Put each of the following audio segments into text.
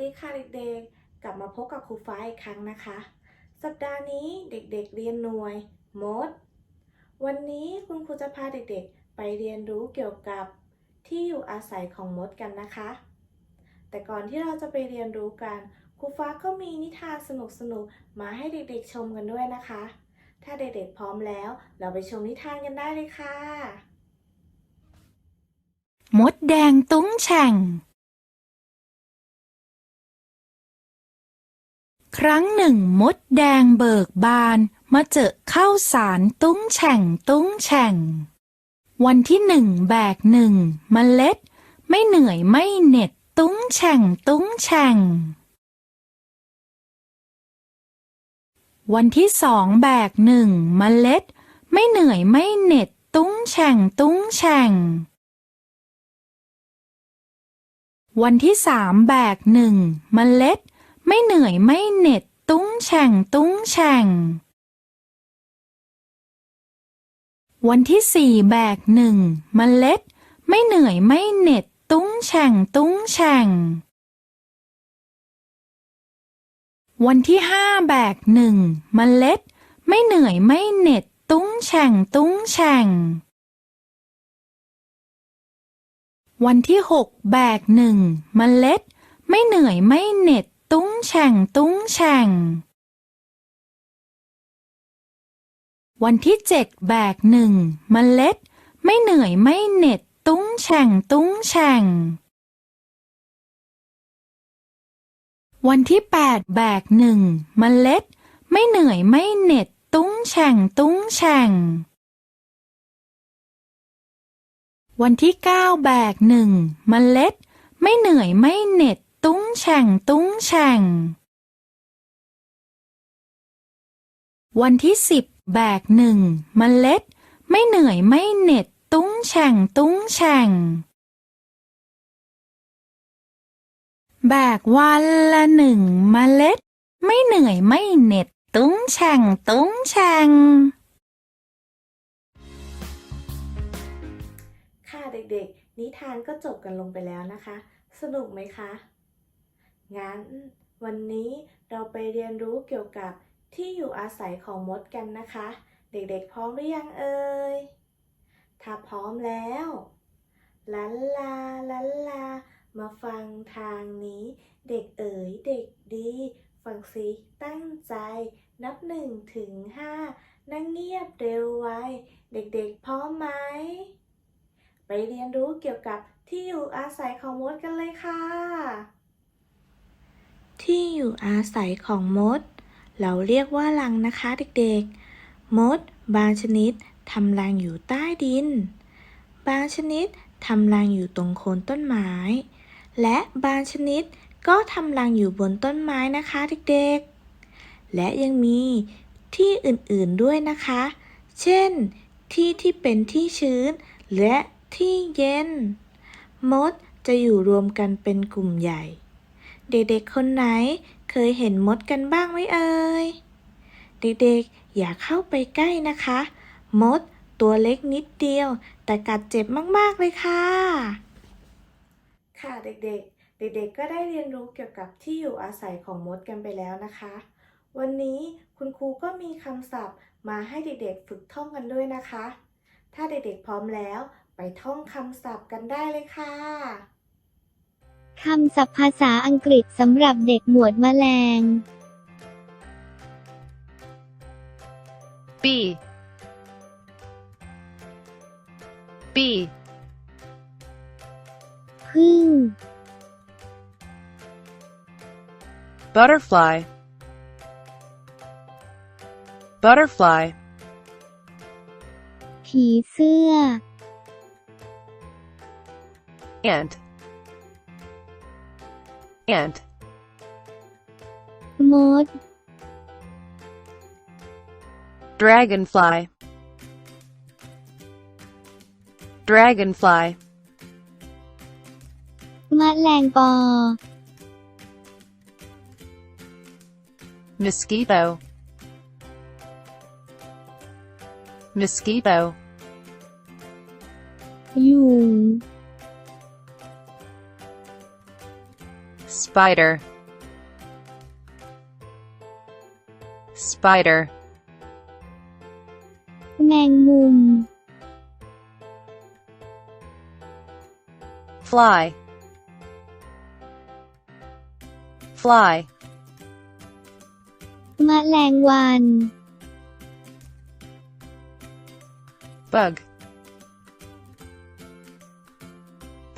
วัสดีค่ะเด็กๆ กลับมาพบกับครูฟ้าอีกครั้งนะคะ สัปดาห์นี้เด็กๆเรียนหน่วยมด วันนี้คุณครูจะพาเด็กๆ ไปเรียนรู้เกี่ยวกับที่อยู่อาศัยของมดกันนะคะ แต่ก่อนที่เราจะไปเรียนรู้กันครูฟ้าก็มีนิทานสนุกๆ มาให้เด็กๆชมกันด้วยนะคะ ถ้าเด็กๆพร้อมแล้ว เราไปชมนิทานกันได้เลยค่ะ มดแดงตุ้งแฉ่ง ครั้งหนึ่งมดแดงเบิกบานมาเจอข้าวสารตุ้งแฉ่งตุ้งแฉ่ง วันที่หนึ่งแบกหนึ่งมเมล็ด ไม่เหนื่อยไม่เหน็ดตุ้งแฉ่งตุ้งแฉ่ง วันที่สองแบกหนึ่งมเมล็ด ไม่เหนื่อยไม่เหน็ดตุ้งแฉ่งตุ้งแฉ่ง วันที่สามแบกหนึ่งมเมล็ด ไม่เหนื่อยไม่เหน็ดตุ้งแฉ่งตุ้งแฉ่ง วันที่สี่แบกหนึ่งมเมล็ด ไม่เหนื่อยไม่เหน็ด ตุ้งแฉ่งตุ้งแฉ่ง วันที่ห้าแบกหนึ่งมเมล็ด ไม่เหนื่อยไม่เหน็ด ตุ้งแฉ่งตุ้งแฉ่ง วันที่หกแบกหนึ่งมเมล็ด ไม่เหนื่อยไม่เหน็ด ตุ้งแฉ่งตุ้งแฉ่ง วันที่เจ็ดแบกหนึ่งมเมล็ด ไม่เหนื่อยไม่เหน็ด ตุ้งแฉ่งตุ้งแฉ่ง วันที่แปดแบกหนึ่งมเมล็ด ไม่เหนื่อยไม่เหน็ด ตุ้งแฉ่งตุ้งแฉ่งวันที่เก้าแบกหนึ่งมเมล็ด ไม่เหนื่อยไม่เหน็ด ตุ้งแฉ่งตุ้งแฉ่ง วันที่สิบแบกหนึ่งมเมล็ด ไม่เหนื่อยไม่เหน็ด ตุ้งแฉ่งตุ้งแฉ่ง แบกวันละหนึ่งมเมล็ด ไม่เหนื่อยไม่เหน็ด ตุ้งแฉ่งตุ้งแฉ่งค่ะเด็กๆ นิทานก็จบกันลงไปแล้วนะคะ สนุกไหมคะ งั้น วันนี้เราไปเรียนรู้เกี่ยวกับที่อยู่อาศัยของมดกันนะคะ เด็กๆพร้อมหรือยังเอ่ย ถ้าพร้อมแล้วลันลาลันลา มาฟังทางนี้ เด็กเอ๋ยเด็กดี ฟังสิตั้งใจ นับหนึ่งถึงห้านั่งเงียบเร็วไว เด็กๆพร้อมไหม ไปเรียนรู้เกี่ยวกับที่อยู่อาศัยของมดกันเลยค่ะ ที่อยู่อาศัยของมด เราเรียกว่ารังนะคะเด็กๆ มด บางชนิดทำรังอยู่ใต้ดิน บางชนิดทำรังอยู่ตรงโคนต้นไม้ และบางชนิดก็ทำรังอยู่บนต้นไม้นะคะเด็กๆ และยังมีที่อื่นๆด้วยนะคะ เช่น ที่ที่เป็นที่ชื้น และที่เย็น มดจะอยู่รวมกันเป็นกลุ่มใหญ่ เด็กๆ คนไหน เคยเห็นมดกันบ้างไหมเอ่ย เด็กๆ อย่าเข้าไปใกล้นะคะ มดตัวเล็กนิดเดียว แต่กัดเจ็บมากๆเลยค่ะ ค่ะเด็กๆ เด็กๆ ก็ได้เรียนรู้เกี่ยวกับที่อยู่อาศัยของมดกันไปแล้วนะคะ วันนี้คุณครูก็มีคำศัพท์มาให้เด็กๆ ฝึกท่องกันด้วยนะคะ ถ้าเด็กๆ พร้อมแล้ว ไปท่องคำศัพท์กันได้เลยค่ะ คำศัพท์ภาษาอังกฤษสำหรับเด็กหมวดแมลง bee bee พึ่ง butterfly butterfly ผีเสื้อ ant ant มด dragonfly dragonfly แมลงปอ mosquito mosquito ยุง spider spider แมงมุม fly fly แมลงวัน bug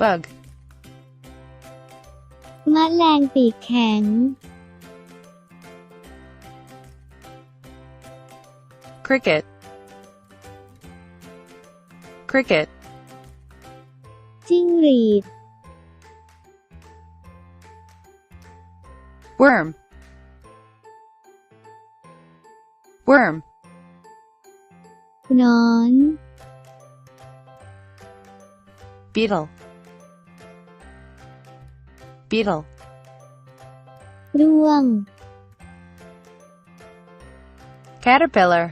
bug แมลงปีกแข็ง cricket cricket จิ้งหรีด worm worm หนอน beetle beetle ร่วง caterpillar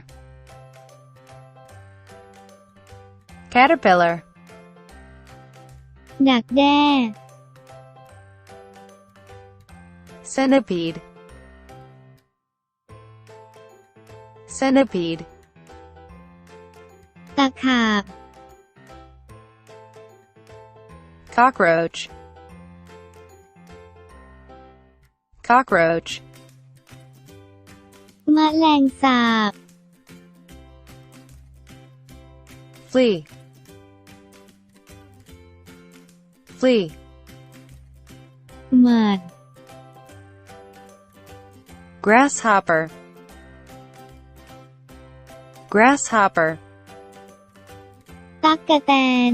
caterpillar ดักแด้ centipede centipede ตะขาบ cockroach cockroach แมลงสาบ flea flea หมัด grasshopper grasshopper ตักกะแตน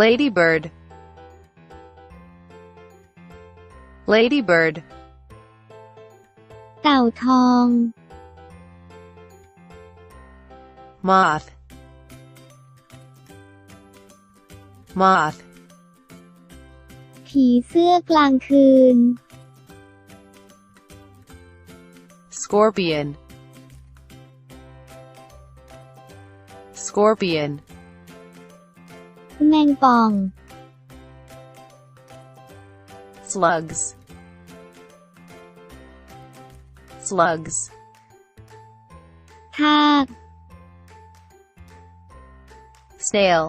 ladybird ladybird เต่าทอง moth moth ผีเสื้อกลางคืน scorpion scorpion แมงป่อง slugs slugs ทาก snail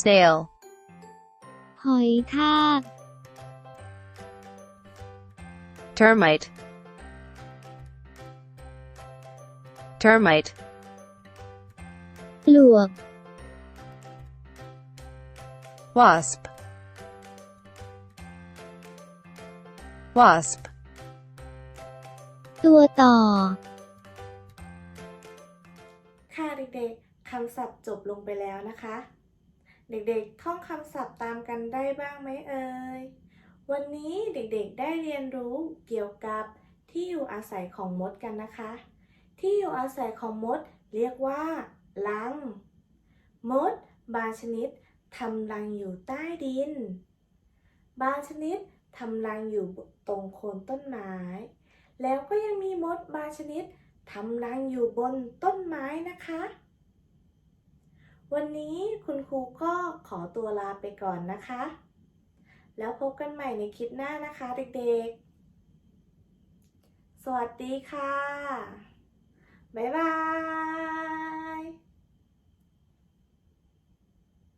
snail หอยทาก termite termite ปลวก wasp wasp ตัวต่อ ค่ะเด็กๆ คำศัพท์จบลงไปแล้วนะคะ เด็กๆ ท่องคำศัพท์ตามกันได้บ้างไหมเอ่ย วันนี้เด็กๆ ได้เรียนรู้เกี่ยวกับที่อยู่อาศัยของมดกันนะคะ ที่อยู่อาศัยของมดเรียกว่ารัง มด บางชนิดทำรังอยู่ใต้ดิน บางชนิด ทำรังอยู่ตรงโคนต้นไม้ แล้วก็ยังมีมดบางชนิดทำรังอยู่บนต้นไม้นะคะ วันนี้คุณครูก็ขอตัวลาไปก่อนนะคะ แล้วพบกันใหม่ในคลิปหน้านะคะเด็กๆ สวัสดีค่ะ บ๊ายบาย